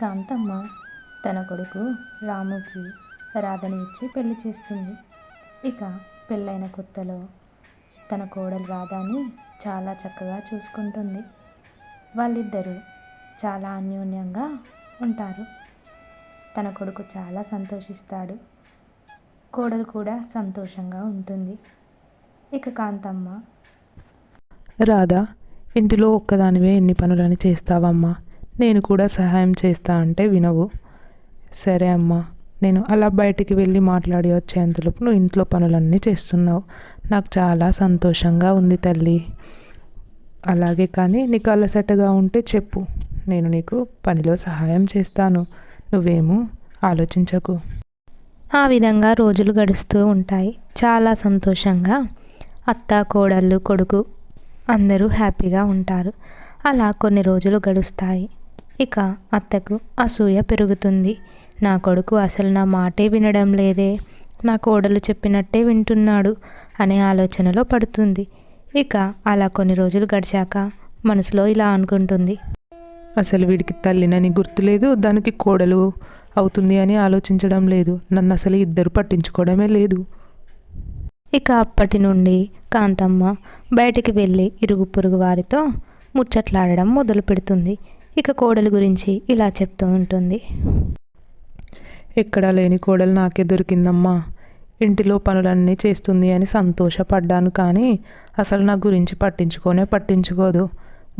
కాంతమ్మ తన కొడుకు రాముకి రాధని ఇచ్చి పెళ్ళి చేస్తుంది. ఇక పెళ్ళైన కొత్తలో తన కోడలు రాధాని చాలా చక్కగా చూసుకుంటుంది. వాళ్ళిద్దరూ చాలా అన్యోన్యంగా ఉంటారు. తన కొడుకు చాలా సంతోషిస్తాడు. కోడలు కూడా సంతోషంగా ఉంటుంది. ఇక కాంతమ్మ రాధా ఇంటిలో ఒక్కదానివే ఎన్ని పనులని చేస్తావమ్మా? నేను కూడా సహాయం చేస్తా అంటే వినవు. సరే అమ్మా నేను అలా బయటికి వెళ్ళి మాట్లాడి వచ్చేంతలోపు నువ్వు ఇంట్లో పనులన్నీ చేస్తున్నావు. నాకు చాలా సంతోషంగా ఉంది తల్లి. అలాగే కానీ నీకు అలసటగా ఉంటే చెప్పు. నేను నీకు పనిలో సహాయం చేస్తాను. నువ్వేమో ఆలోచించకు. ఆ విధంగా రోజులు గడుస్తూ ఉంటాయి. చాలా సంతోషంగా అత్త కోడళ్ళు కొడుకు అందరూ హ్యాపీగా ఉంటారు. అలా కొన్ని రోజులు గడుస్తాయి. ఇక అత్తకు అసూయ పెరుగుతుంది. నా కొడుకు అసలు నా మాటే వినడం లేదే. నా కోడలు చెప్పినట్టే వింటున్నాడు అనే ఆలోచనలో పడుతుంది. ఇక అలా కొన్ని రోజులు గడిచాక మనసులో ఇలా అనుకుంటుంది. అసలు వీడికి తల్లినని గుర్తులేదు దానికి కోడలు అవుతుంది అని ఆలోచించడం లేదు. నన్ను అసలు ఇద్దరు పట్టించుకోవడమే లేదు. ఇక అప్పటి నుండి కాంతమ్మ బయటికి వెళ్ళి ఇరుగు పొరుగు వారితో ముచ్చట్లాడడం మొదలు పెడుతుంది ఇక కోడలు గురించి ఇలా చెప్తూ ఉంటుంది. ఎక్కడా లేని కోడలు నాకే దొరికిందమ్మా. ఇంటిలో పనులన్నీ చేస్తుంది అని సంతోషపడ్డాను కానీ అసలు నా గురించి పట్టించుకోనే పట్టించుకోదు.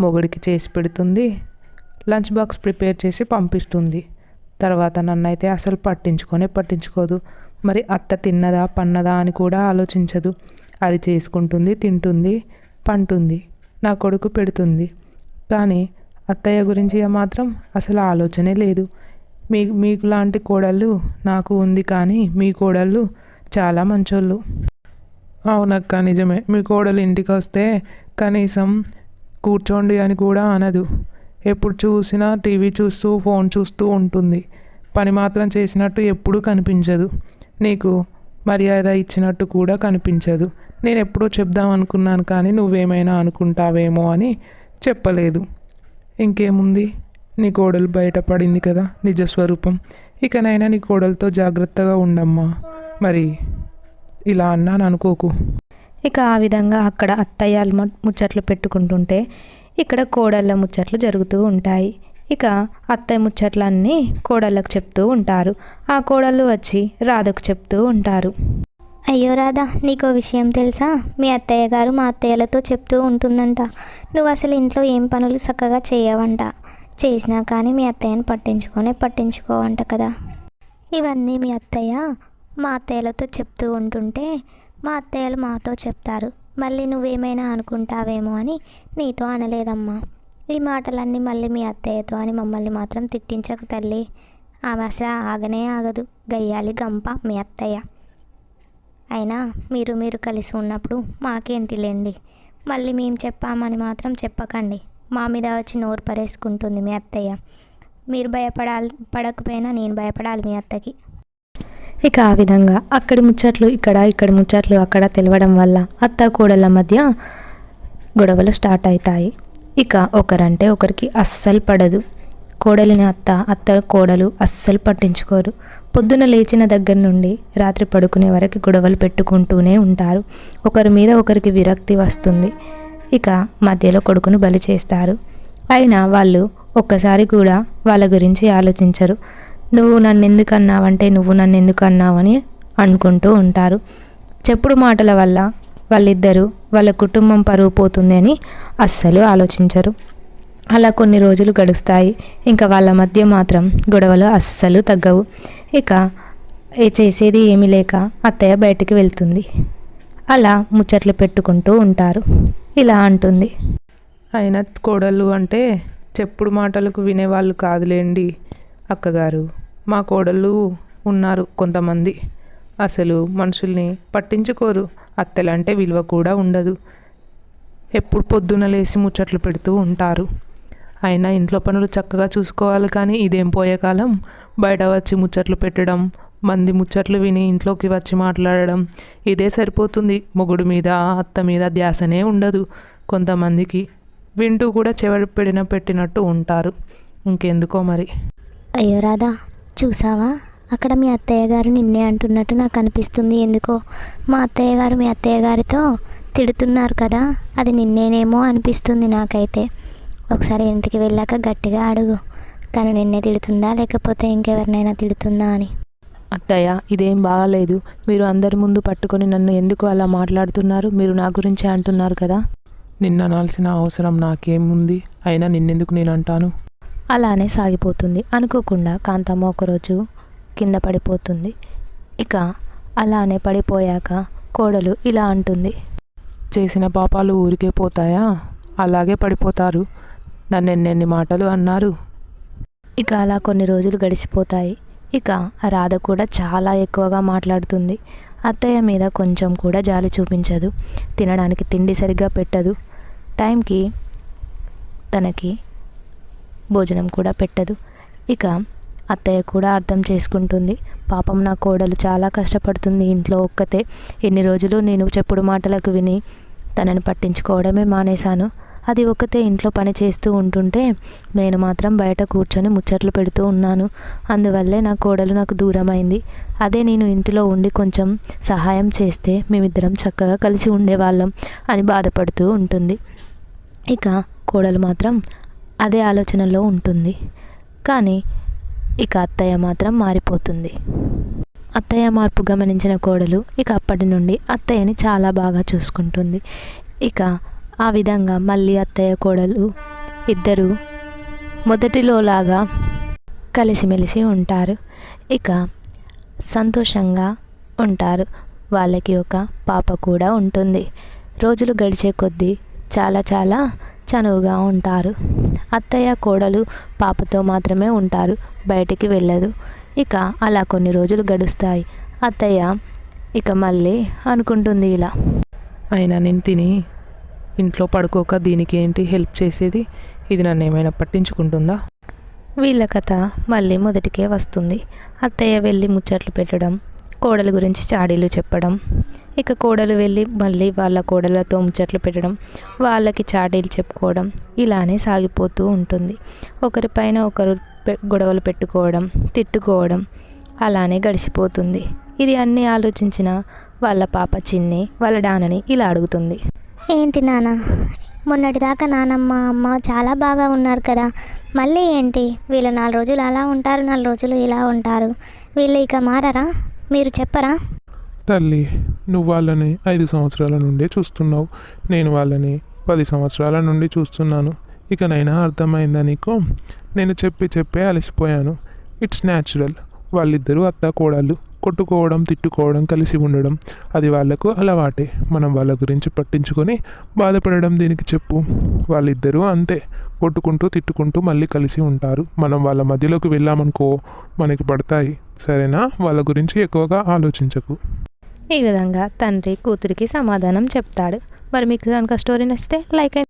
మొగుడికి చేసి పెడుతుంది లంచ్ బాక్స్ ప్రిపేర్ చేసి పంపిస్తుంది. తర్వాత నన్నైతే అసలు పట్టించుకొనే పట్టించుకోదు. మరి అత్త తిన్నదా పన్నదా అని కూడా ఆలోచించదు. అది చేసుకుంటుంది తింటుంది పంటుంది నా కొడుకు పెడుతుంది. కానీ అత్తయ్య గురించి మాత్రం అసలు ఆలోచనే లేదు. మీ మీకు లాంటి కోడళ్ళు నాకు ఉంది కానీ మీ కోడళ్ళు చాలా మంచోళ్ళు. అవునక్క నిజమే. మీ కోడలు ఇంటికి వస్తే కనీసం కూర్చోండి అని కూడా అనదు. ఎప్పుడు చూసినా టీవీ చూస్తూ ఫోన్ చూస్తూ ఉంటుంది. పని మాత్రం చేసినట్టు ఎప్పుడూ కనిపించదు. నీకు మర్యాద ఇచ్చినట్టు కూడా కనిపించదు. నేను ఎప్పుడో చెప్దాం అనుకున్నాను కానీ నువ్వేమైనా అనుకుంటావేమో అని చెప్పలేదు. ఇంకేముంది? నీ కోడలు బయటపడింది కదా నిజస్వరూపం ఇకనైనా నీ కోడలతో జాగ్రత్తగా ఉండమ్మా. మరి ఇలా అన్నాను అనుకోకు. ఇక ఆ విధంగా అక్కడ అత్తయ్యలు ముచ్చట్లు పెట్టుకుంటుంటే ఇక్కడ కోడళ్ళ ముచ్చట్లు జరుగుతూ ఉంటాయి. ఇక అత్తయ్య ముచ్చట్లన్నీ కోడళ్ళకు చెప్తూ ఉంటారు. ఆ కోడళ్ళు వచ్చి రాధకు చెప్తూ ఉంటారు. అయ్యో రాధా నీకో విషయం తెలుసా? మీ అత్తయ్య గారు మా అత్తయ్యలతో చెప్తూ ఉంటుందంట. నువ్వు అసలు ఇంట్లో ఏం పనులు చక్కగా చేయవంట? చేసినా కానీ మీ అత్తయ్యని పట్టించుకొనే పట్టించుకోవంట కదా. ఇవన్నీ మీ అత్తయ్య మా అత్తయ్యలతో చెప్తూ ఉంటుంటే మా అత్తయ్యలు మాతో చెప్తారు. మళ్ళీ నువ్వేమైనా అనుకుంటావేమో అని నీతో అనలేదమ్మా. ఈ మాటలన్నీ మళ్ళీ మీ అత్తయ్యతో అని మమ్మల్ని మాత్రం తిట్టించకు తల్లి. ఆమె అసలు ఆగనే ఆగదు. గయ్యాలి గంప మీ అత్తయ్య. అయినా మీరు మీరు కలిసి ఉన్నప్పుడు మాకేంటిలేండి? మళ్ళీ మేము చెప్పామని మాత్రం చెప్పకండి. మా మీద వచ్చి నోరు పరేసుకుంటుంది మీ అత్తయ్య. మీరు భయపడాలి పడకపోయినా నేను భయపడాలి మీ అత్తకి. ఇక ఆ విధంగా అక్కడి ముచ్చట్లు ఇక్కడ ఇక్కడి ముచ్చట్లు అక్కడ తెలవడం వల్ల అత్త కోడళ్ళ మధ్య గొడవలు స్టార్ట్ అవుతాయి. ఇక ఒకరంటే ఒకరికి అస్సలు పడదు. కోడలిని అత్త అత్త కోడలు అస్సలు పట్టించుకోరు. పొద్దున లేచిన దగ్గర నుండి రాత్రి పడుకునే వరకు గొడవలు పెట్టుకుంటూనే ఉంటారు. ఒకరి మీద ఒకరికి విరక్తి వస్తుంది. ఇక మధ్యలో కొడుకును బలి చేస్తారు. అయినా వాళ్ళు ఒక్కసారి కూడా వాళ్ళ గురించి ఆలోచించరు. నువ్వు నన్ను ఎందుకు అన్నావంటే నువ్వు నన్ను ఎందుకు అన్నావని అనుకుంటూ ఉంటారు. చెప్పుడు మాటల వల్ల వాళ్ళిద్దరూ వాళ్ళ కుటుంబం పరువు పోతుంది అని అస్సలు ఆలోచించరు. అలా కొన్ని రోజులు గడుస్తాయి. ఇంకా వాళ్ళ మధ్య మాత్రం గొడవలు అస్సలు తగ్గవు. ఇక ఏ చేసేది ఏమీ లేక అత్తయ్య బయటికి వెళ్తుంది. అలా ముచ్చట్లు పెట్టుకుంటూ ఉంటారు. ఇలా అంటుంది. అయిన కోడలు అంటే చెప్పుడు మాటలకు వినేవాళ్ళు కాదులేండి అక్కగారు. మా కోడళ్ళు ఉన్నారు కొంతమంది. అసలు మనుషుల్ని పట్టించుకోరు. అత్తలంటే విలువ కూడా ఉండదు. ఎప్పుడు పొద్దున లేచి ముచ్చట్లు పెడుతూ ఉంటారు. అయినా ఇంట్లో పనులు చక్కగా చూసుకోవాలి కానీ ఇదేం పోయే కాలం? బయట వచ్చి ముచ్చట్లు పెట్టడం మంది ముచ్చట్లు విని ఇంట్లోకి వచ్చి మాట్లాడడం ఇదే సరిపోతుంది. మొగుడు మీద అత్త మీద ధ్యాసనే ఉండదు. కొంతమందికి వింటూ కూడా చెవిడి పెడిన పెట్టినట్టు ఉంటారు. ఇంకెందుకో మరి? అయ్యో రాధా చూసావా? అక్కడ మీ అత్తయ్య గారు నిన్నే అంటున్నట్టు నాకు అనిపిస్తుంది. ఎందుకో? మా అత్తయ్య గారు మీ అత్తయ్య గారితో తిడుతున్నారు కదా. అది నిన్నేనేమో అనిపిస్తుంది నాకైతే. ఒకసారి ఇంటికి వెళ్ళాక గట్టిగా అడుగు. తను నిన్నే తిడుతుందా? లేకపోతే ఇంకెవరినైనా తిడుతుందా అని. అత్తయ్య ఇదేం బాగాలేదు. మీరు అందరి ముందు పట్టుకొని నన్ను ఎందుకు అలా మాట్లాడుతున్నారు? మీరు నా గురించే అంటున్నారు కదా. నిన్న అనాల్సిన అవసరం నాకేముంది? అయినా నిన్నెందుకు నేను అంటాను? అలానే సాగిపోతుంది. అనుకోకుండా కాంతమ్మ ఒకరోజు కింద పడిపోతుంది. ఇక అలానే పడిపోయాక కోడలు ఇలా అంటుంది. చేసిన పాపాలు ఊరికే పోతాయా? అలాగే పడిపోతారు. నన్ను ఎన్నెన్ని మాటలు అన్నారు. ఇక అలా కొన్ని రోజులు గడిచిపోతాయి. ఇక ఆ రాధ కూడా చాలా ఎక్కువగా మాట్లాడుతుంది. అత్తయ్య మీద కొంచెం కూడా జాలి చూపించదు. తినడానికి తిండి సరిగ్గా పెట్టదు. టైంకి తనకి భోజనం కూడా పెట్టదు. ఇక అత్తయ్య కూడా అర్థం చేసుకుంటుంది. పాపం నా కోడలు చాలా కష్టపడుతుంది ఇంట్లో ఒక్కతే. ఎన్ని రోజులు నేను చెప్పుడు మాటలకు విని తనని పట్టించుకోవడమే మానేశాను. అది ఒకతే ఇంట్లో పని చేస్తూ ఉంటుంటే నేను మాత్రం బయట కూర్చొని ముచ్చట్లు పెడుతూ ఉన్నాను. అందువల్లే నా కోడలు నాకు దూరమైంది. అదే నేను ఇంటిలో ఉండి కొంచెం సహాయం చేస్తే మేమిద్దరం చక్కగా కలిసి ఉండేవాళ్ళం అని బాధపడుతూ ఉంటుంది. ఇక కోడలు మాత్రం అదే ఆలోచనలో ఉంటుంది. కానీ ఇక అత్తయ్య మాత్రం మారిపోతుంది. అత్తయ్య మార్పు గమనించిన కోడలు ఇక అప్పటి నుండి అత్తయ్యని చాలా బాగా చూసుకుంటుంది. ఇక ఆ విధంగా మళ్ళీ అత్తయ్య కోడలు ఇద్దరు మొదటిలోలాగా కలిసిమెలిసి ఉంటారు. ఇక సంతోషంగా ఉంటారు. వాళ్ళకి ఒక పాప కూడా ఉంటుంది. రోజులు గడిచే కొద్దీ చాలా చాలా చనువుగా ఉంటారు. అత్తయ్య కోడలు పాపతో మాత్రమే ఉంటారు. బయటికి వెళ్ళదు. ఇక అలా కొన్ని రోజులు గడుస్తాయి. అత్తయ్య ఇక మళ్ళీ అనుకుంటుంది ఇలా. అయినా నేను తిని ఇంట్లో పడుకోక దీనికి ఏంటి హెల్ప్ చేసేది? ఇది నన్ను ఏమైనా పట్టించుకుంటుందా? వీళ్ళ కథ మళ్ళీ మొదటికే వస్తుంది. అత్తయ్య వెళ్ళి ముచ్చట్లు పెట్టడం కోడలు గురించి చాడీలు చెప్పడం ఇక కోడలు వెళ్ళి మళ్ళీ వాళ్ళ కోడలతో ముచ్చట్లు పెట్టడం వాళ్ళకి చాడీలు చెప్పుకోవడం ఇలానే సాగిపోతూ ఉంటుంది. ఒకరిపైన ఒకరు గొడవలు పెట్టుకోవడం తిట్టుకోవడం అలానే గడిచిపోతుంది ఇది అన్నీ ఆలోచించిన వాళ్ళ పాప చిన్ని వాళ్ళ డానని ఇలా అడుగుతుంది. ఏంటి నాన్న మొన్నటిదాకా నానమ్మ అమ్మ చాలా బాగా ఉన్నారు కదా. మళ్ళీ ఏంటి? వీళ్ళు నాలుగు రోజులు అలా ఉంటారు నాలుగు రోజులు ఇలా ఉంటారు. వీళ్ళు ఇక మారరా? మీరు చెప్పరా? తల్లి నువ్వు వాళ్ళని ఐదు సంవత్సరాల నుండి చూస్తున్నావు. నేను వాళ్ళని పది సంవత్సరాల నుండి చూస్తున్నాను. ఇకనైనా అర్థమైందా నీకు? నేను చెప్పి చెప్పే అలసిపోయాను. It's natural. వాళ్ళిద్దరూ అత్త కోడళ్ళు. కొట్టుకోవడం తిట్టుకోవడం కలిసి ఉండడం అది వాళ్ళకు అలవాటే. మనం వాళ్ళ గురించి పట్టించుకొని బాధపడడం దీనికి చెప్పు. వాళ్ళిద్దరూ అంతే. కొట్టుకుంటూ తిట్టుకుంటూ మళ్ళీ కలిసి ఉంటారు. మనం వాళ్ళ మధ్యలోకి వెళ్ళామనుకో మనకి పడతాయి. సరేనా? వాళ్ళ గురించి ఎక్కువగా ఆలోచించకు. ఈ విధంగా తండ్రి కూతురికి సమాధానం చెప్తాడు. మరి మీకు కనుక స్టోరీ నచ్చితే లైక్ అండ్